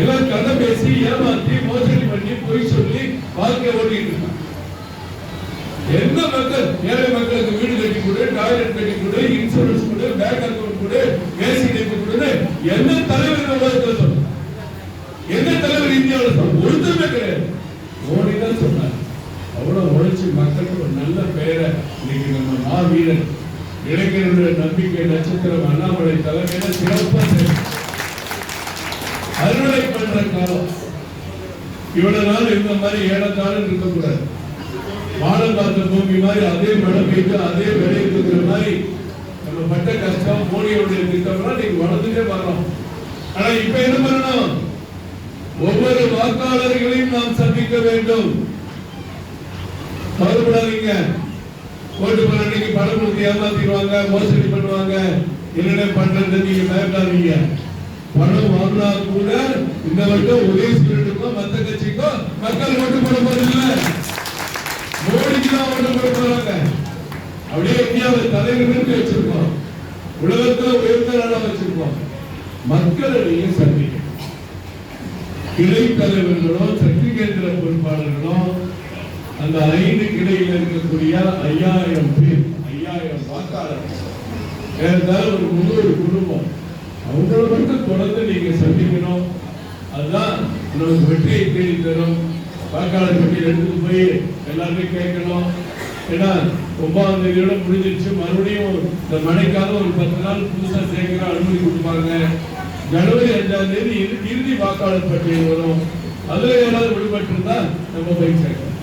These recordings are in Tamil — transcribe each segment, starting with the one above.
எல்லாம் கதை பேசி ஏமாத்தி மோசடி பண்ணி பொய் சொல்லி வாழ்க்கை ஓட்டிட்டு இருக்காங்க. எந்த மக்கள்? ஏழை மக்களுக்கு வீடு கட்டி கொடு டாய்லெட் கட்டி கொடு இன்சூரன்ஸ் கொடு பேங்க் அக்கௌண்ட் கொடு ஏசி கட்டி கொடு எந்த தலைவர் உலகத்தில் உலகத்துல சொல்றாங்க எந்த தலைவர் இந்தியாவில் சொல்றாங்க ஒருத்தருமே கிடையாது. மோடி தான் சொன்னார். அவ்வளவு உழைச்சி மக்களுக்கு ஒரு நல்ல பெயரை இன்னைக்கு நம்ம மாவீரன் இளைஞருடைய நம்பிக்கை நட்சத்திரம் அண்ணாமலை தலைமையில சிறப்பாக செய்யணும். காலம் இவ்வளவு நாள் இருந்த மாதிரி ஏழத்தாலும் இருக்கக்கூடாது. வானம் பார்த்த பூமி மாதிரி அதே மழை பெய்து அதே விளைய இருக்கிற மாதிரி நம்ம பட்ட கஷ்டம் மோடியோடைய திட்டம்லாம் நீங்க வளர்ந்துட்டே வரலாம். ஆனா இப்ப என்ன பண்ணணும்? ஒவ்வொரு வாக்காளர்களையும் நாம் சந்திக்க வேண்டும். கவலைப்படாதீங்க. ஓட்டு போற அன்னைக்கு பணம் கொடுத்து ஏமாத்திடுவாங்க மோசடி பண்ணுவாங்க. என்னென்ன பண்றது நீங்க பயப்படாதீங்க. பணம் வாங்கினா கூட இந்த வருடம் உதயசூரனுக்கும் மத்த கட்சிக்கும் மக்கள் ஓட்டு போட போறதில்லை மோடிக்கு தான் ஓட்டு போட போறாங்க. அப்படியே இந்தியாவை தலைவர்களுக்கு வச்சிருக்கோம். உலகத்துல உயர்ந்த நாடா வச்சிருக்கோம். மக்களிடையே சந்திக்கணும். கிளை தலைவர்களும் சக்தி கேந்திர பொறுப்பாளர்களும் அந்த ஐந்து கிளையில் இருக்கக்கூடிய ஐயாயிரம் பேர் ஐயாயிரம் வாக்காளர்கள் ஏறத்தாழ ஒரு முன்னூறு குடும்பம் அவங்களை மட்டும் தொடர்ந்து நீங்க சந்திக்கணும். அதுதான் நமக்கு வெற்றியை தேடி தரும் வாக்காளர் பட்டியல் எடுத்து போய் எல்லாருமே கேட்கணும். ஏன்னா ஒன்பதாம் தேதியோட முடிஞ்சிருச்சு. மறுபடியும் இந்த மழைக்காக ஒரு பத்து நாள் புதுசாக சேர்க்கிற அனுமதி கொடுப்பாங்க. ஜனவரி அஞ்சாம் தேதி இறுதி வாக்காளர் பட்டியல் வரும். அதுல ஏதாவது விடுபட்டிருந்தா நம்ம போய் சேர்க்கலாம்.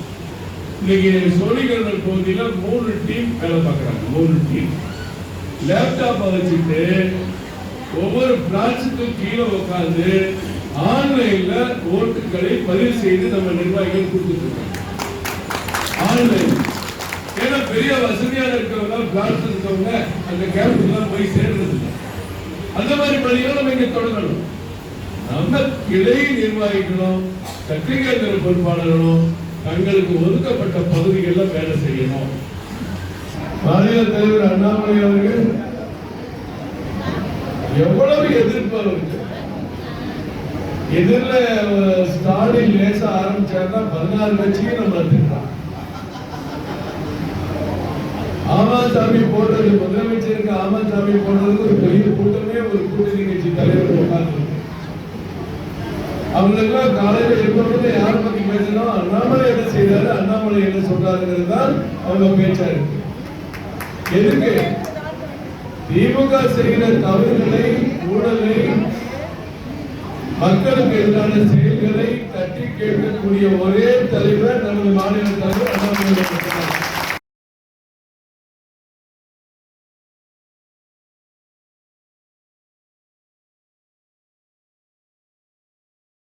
இன்னைக்கு சோழிகர்கள் பகுதியில் மூணு டீம் வேலை பார்க்குறாங்க. மூணு டீம் லேப்டாப்பை வச்சுட்டு ஒவ்வொரு பிரான்ச்சுக்கும் கீழே உட்காந்து ஆன்லைன்ல ஓட்டுகளை பதிவு செய்து நம்ம நிர்வாகிகள் கொடுத்துட்டு ஆன்லைன். ஏன்னா பெரிய வசதியான இருக்கவங்க பிளாட்ஸ் இருக்கவங்க அந்த கேம்புக்குலாம் போய் சேர்றது அந்த மாதிரி பணிகளை நம்ம இங்க தொடங்கணும். நம்ம கிளை நிர்வாகிகளும் சத்திரிகேந்திர பொறுப்பாளர்களும் தங்களுக்கு ஒதுக்கப்பட்ட பகுதிகளில் வேலை செய்யணும். மாநில தலைவர் அண்ணாமலை அவர்கள் எவ்வளவு எதிர்ப்பு அவருக்கு. எதிரில் ஸ்டாலின் லேச ஆரம்பிச்சாருன்னா பதினாறு கட்சியும் நம்ம திட்டான் ஆமாசாமி போடுறது முதலமைச்சருக்கு ஆமாசாமி போடுறதுக்கு ஒரு பெரிய கூட்டமே ஒரு கூட்டணி கட்சி தலைவர் உட்கார்ந்து. அவங்களுக்கெல்லாம் காலையில எப்பொழுது யார் பத்தி பேசணும்? அண்ணாமலை என்ன செய்தாரு? அண்ணாமலை என்ன சொல்றாருங்கிறது தான் அவங்க பேச்சா இருக்கு எதுக்கு? திமுக செய்கிற தவறு மக்களுக்கு எதிரான செயல்களை தட்டி கேட்கக்கூடிய ஒரே தலைவர் நமது மாநில தலைவர் அண்ணாமலை